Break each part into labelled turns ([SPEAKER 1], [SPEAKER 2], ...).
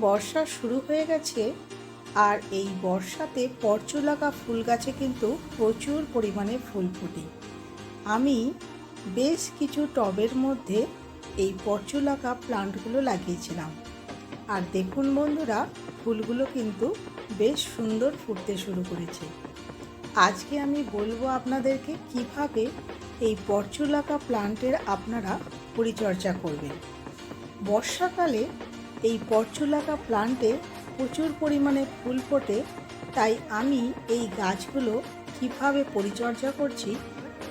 [SPEAKER 1] বর্ষা শুরু হয়ে গেছে আর এই বর্ষাতে পরচুলাকা ফুল গাছে কিন্তু প্রচুর পরিমাণে ফুল ফুটে। আমি বেশ কিছু টবের মধ্যে এই পরচুলাকা প্লান্টগুলো লাগিয়েছিলাম। আর দেখুন বন্ধুরা, ফুলগুলো কিন্তু বেশ সুন্দর ফুটতে শুরু করেছে। আজকে আমি বলব আপনাদেরকে কীভাবে এই পরচুলাকা প্লান্টের আপনারা পরিচর্যা করবেন। বর্ষাকালে এই পরচুলাকা প্লান্টে প্রচুর পরিমাণে ফুল ফোটে, তাই আমি এই গাছগুলো কীভাবে পরিচর্যা করছি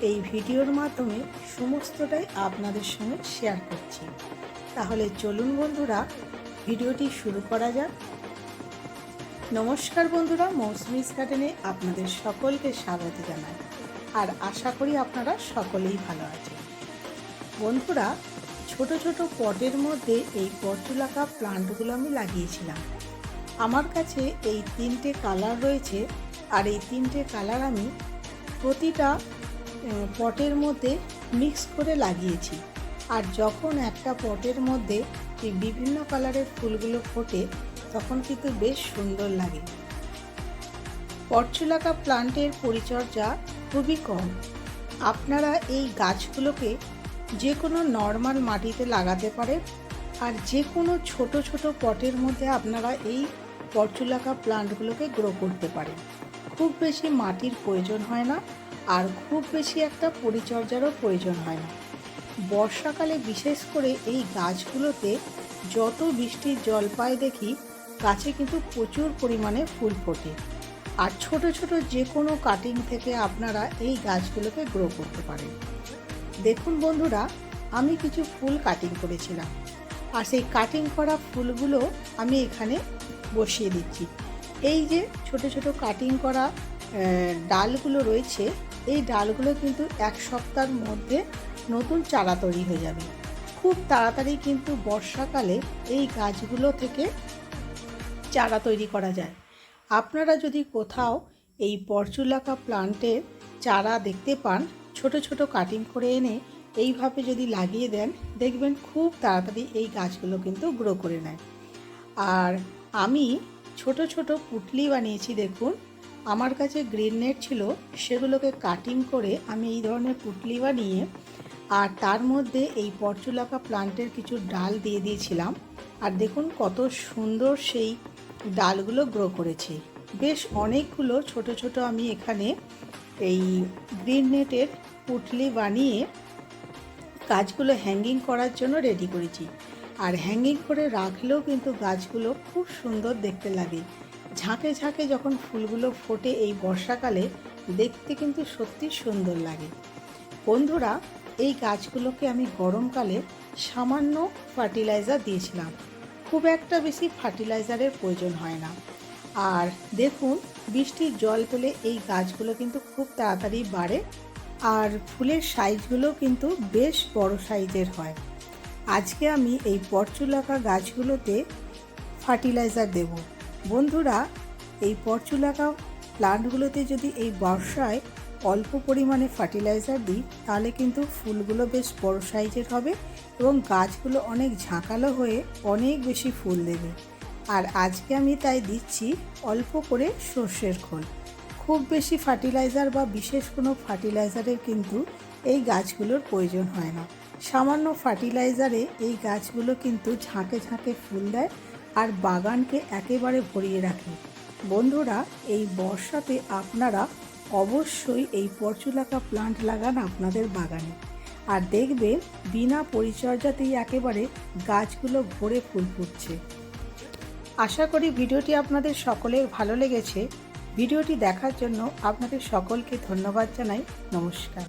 [SPEAKER 1] এই ভিডিওর মাধ্যমে সমস্তটাই আপনাদের সঙ্গে শেয়ার করছি। তাহলে চলুন বন্ধুরা, ভিডিওটি শুরু করা যাক। নমস্কার বন্ধুরা, মৌসুমিস গার্ডেনে আপনাদের সকলকে স্বাগত জানাই। আর আশা করি আপনারা সকলেই ভালো আছেন। বন্ধুরা ছোট ছোট পটের মধ্যে এই পর্চুলাকা প্লান্টগুলো আমি লাগিয়েছিলাম। আমার কাছে এই তিনটে কালার রয়েছে আর এই তিনটে কালার আমি প্রতিটা পটের মধ্যে মিক্স করে লাগিয়েছি। আর যখন একটা পটের মধ্যে এই বিভিন্ন কালারের ফুলগুলো ফোটে, তখন কিন্তু বেশ সুন্দর লাগে। পরচুলাকা প্লান্টের পরিচর্যা খুবই কম। আপনারা এই গাছগুলোকে যে কোনো নর্মাল মাটিতে লাগাতে পারেন আর যে কোনো ছোট ছোট পটের মধ্যে আপনারা এই পরচুলাকা প্লান্টগুলোকে গ্রো করতে পারেন। খুব বেশি মাটির প্রয়োজন হয় না, আর খুব বেশি একটা পরিচর্যারও প্রয়োজন হয় না। বর্ষাকালে বিশেষ করে এই গাছগুলোতে যত বৃষ্টির জল পায় দেখি, গাছে কিন্তু প্রচুর পরিমাণে ফুল ফোটে। আর ছোট ছোট যে কোনো কাটিং থেকে আপনারা এই গাছগুলোকে গ্রো করতে পারেন। দেখুন বন্ধুরা, আমি কিছু ফুল কাটিং করেছিলাম। আর সেই কাটিং করা ফুলগুলো আমি এখানে বসিয়ে দিচ্ছি। এই যে ছোট ছোট কাটিং করা ডালগুলো রয়েছে, এই ডালগুলো কিন্তু এক সপ্তাহের মধ্যে নতুন চারা তৈরি হয়ে যাবে। খুব তাড়াতাড়ি কিন্তু বর্ষাকালে এই গাছগুলো থেকে চারা তৈরি করা যায়। আপনারা যদি কোথাও এই পরচুলাকা প্লান্টের চারা দেখতে পান ছোট ছোট কাটিং করে এনে এইভাবে যদি লাগিয়ে দেন, দেখবেন খুব তাড়াতাড়ি এই গাছগুলো কিন্তু গ্রো করে নেয়। আর আমি ছোট ছোট পুটলি বানিয়েছি, দেখুন। আমার কাছে গ্রিন নেট ছিল, সেগুলোকে কাটিং করে আমি এই ধরনের পুটলি বানিয়ে আর তার মধ্যে এই পরচুলাকা প্লান্টের কিছু ডাল দিয়ে দিয়েছিলাম। আর দেখুন কত সুন্দর সেই ডালগুলো গ্রো করেছে। বেশ অনেকগুলো ছোট ছোট আমি এখানে এই গ্রিন নেটের পুটলি বানিয়ে গাছগুলো হ্যাঙ্গিং করার জন্য রেডি করেছি। আর হ্যাঙ্গিং করে রাখলেও কিন্তু গাছগুলো খুব সুন্দর দেখতে লাগে। ঝাঁকে ঝাঁকে যখন ফুলগুলো ফোটে এই বর্ষাকালে, দেখতে কিন্তু সত্যি সুন্দর লাগে। বন্ধুরা, এই গাছগুলোকে আমি গরমকালে সামান্য ফার্টিলাইজার দিয়েছিলাম। খুব একটা বেশি ফার্টিলাইজারের প্রয়োজন হয় না। আর দেখুন, বৃষ্টির জল পেলে এই গাছগুলো কিন্তু খুব তাড়াতাড়ি বাড়ে আর ফুলের সাইজগুলো কিন্তু বেশ বড় সাইজের হয়। আজকে আমি এই পরচুলাকা গাছগুলোতে ফার্টিলাইজার দেব। বন্ধুরা, এই পরচুলাকা প্লান্টগুলোতে যদি এই বর্ষায় অল্প পরিমাণে ফার্টিলাইজার দিই, তাহলে কিন্তু ফুলগুলো বেশ বড় সাইজের হবে এবং গাছগুলো অনেক ঝাঁকালো হয়ে অনেক বেশি ফুল দেবে। আর আজকে আমি তাই দিচ্ছি অল্প করে সর্ষের খোল। খুব বেশি ফার্টিলাইজার বা বিশেষ কোনো ফার্টিলাইজারের কিন্তু এই গাছগুলোর প্রয়োজন হয় না। সামান্য ফার্টিলাইজারে এই গাছগুলো কিন্তু ঝাঁকে ঝাঁকে ফুল দেয় আর বাগানকে একেবারে ভরিয়ে রাখে। বন্ধুরা, এই বর্ষাতে আপনারা অবশ্যই এই পরচুলাকা প্লান্ট লাগান আপনাদের বাগানে। আর দেখবেন, বিনা পরিচর্যাতেই একেবারে গাছগুলো ভরে ফুল ফুটছে। আশা করি ভিডিওটি আপনাদের সকলের ভালো লেগেছে। ভিডিওটি দেখার জন্য আপনাদের সকলকে ধন্যবাদ জানাই। নমস্কার।